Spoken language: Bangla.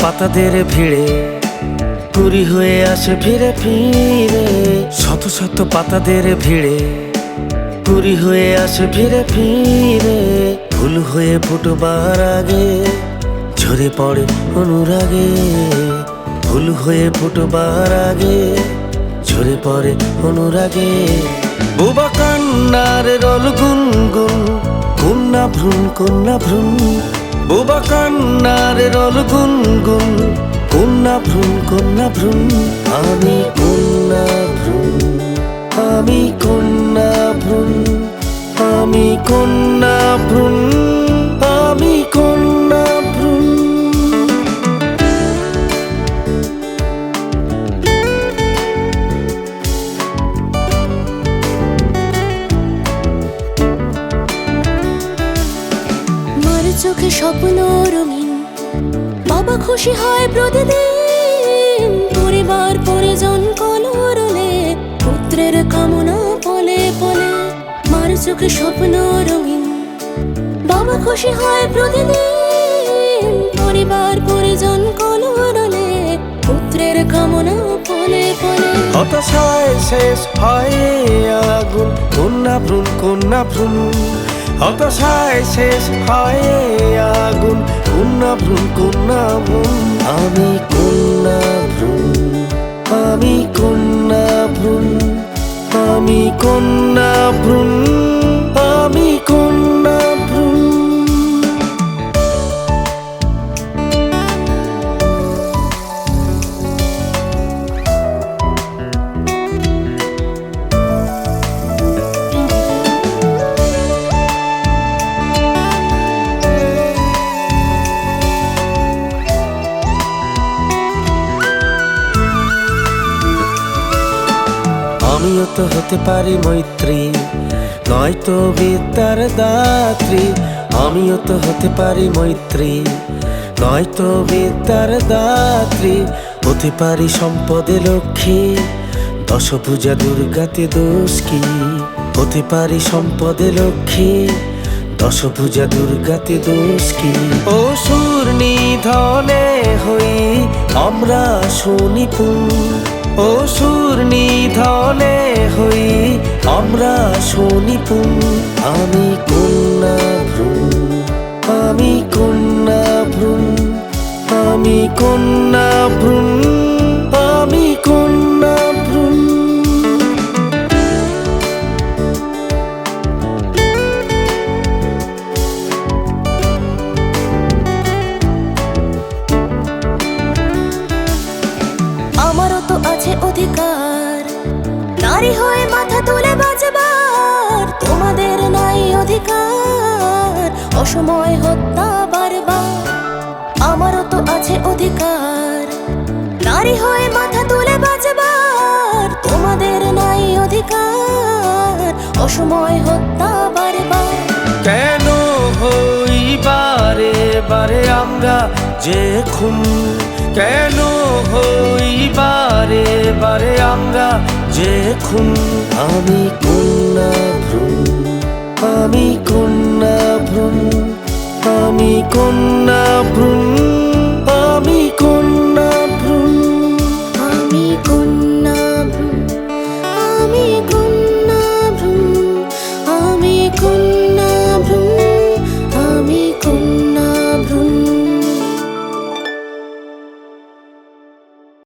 পাতাদের ভিড়ে পুরি হয়ে আসে ফিরে ফিরে। শত শত পাতাদের ভিড়ে পুরি হয়ে আসে ফিরে ফিরে। ফুল হয়ে ফুটবার আগে ঝরে পড়ে অনুরাগে। ফুল হয়ে ফুটবার আগে ঝরে পড়ে অনুরাগে। বুবা কান্নার রল গুনগুন কন্যা ভ্রূণ কন্যা ভ্রূণ। বুবা কান্নার রল গুনগুন, কন্যা ভ্রুম কন্যা ভ্রুম আমি কন্যা ভ্রুম আমি কন্যা ভ্রুম আমি কন্যা চোখে স্বপ্ন রঙিন। বাবা খুশি হয় প্রতিদিন। পরিবার, পরিজন কলরলে পুত্রের কামনা পলে পলে মার চোখে স্বপ্ন রঙিন। বাবা খুশি হয় প্রতিদিন। পরিবার, পরিজন কলরলে পুত্রের কামনা পলে পলে। হতাশায় শেষ হয় আগুন। কন্যা ভ্রূণ কন্যা ভ্রূণ। হতাশায় শেষ হয় আগুন। কন্যা ভ্রুম কন্যা ভ্রুম আমি কন্যা ভ্রুম আমি কন্যা ভ্রুম আমি কন্যা আমিও তো হতে পারি মৈত্রী, নয়তো বিদ্যার দাত্রী। আমিও তো হতে পারি মৈত্রী, নয়তো বিদ্যার দাত্রী। হতে পারি সম্পদে লক্ষ্মী দশভুজা দুর্গাতে দোষ কি হতে পারি সম্পদে লক্ষ্মী দশভুজা দুর্গাতে দোষ কি ও সুর নিধনে হই, আমরা শুনি ও সুর নিধনে হই, আমরা শুনিপুন আমি কন্যা ভ্রূণ, আমি কন্যা ভ্রূণ, আমি কন্যা ভ্রূণ। আছে অধিকার। নারী হয়ে মাথা তুলে বাজবার তোমাদের নাই অধিকার। অসময় হত্যা বারবার, আমারও তো আছে অধিকার। নারী হয়ে মাথা তুলে বাজবার তোমাদের নাই অধিকার। অসময় হত্যা বারবার। কেন হই বারে বারে আমরা যে খুন কেন হই বারে বারে আমরা যে খুন? আমি কন্যা ভ্রূণ, আমি কন্যা ভ্রূণ, আমি কন্যা ভ্রূণ।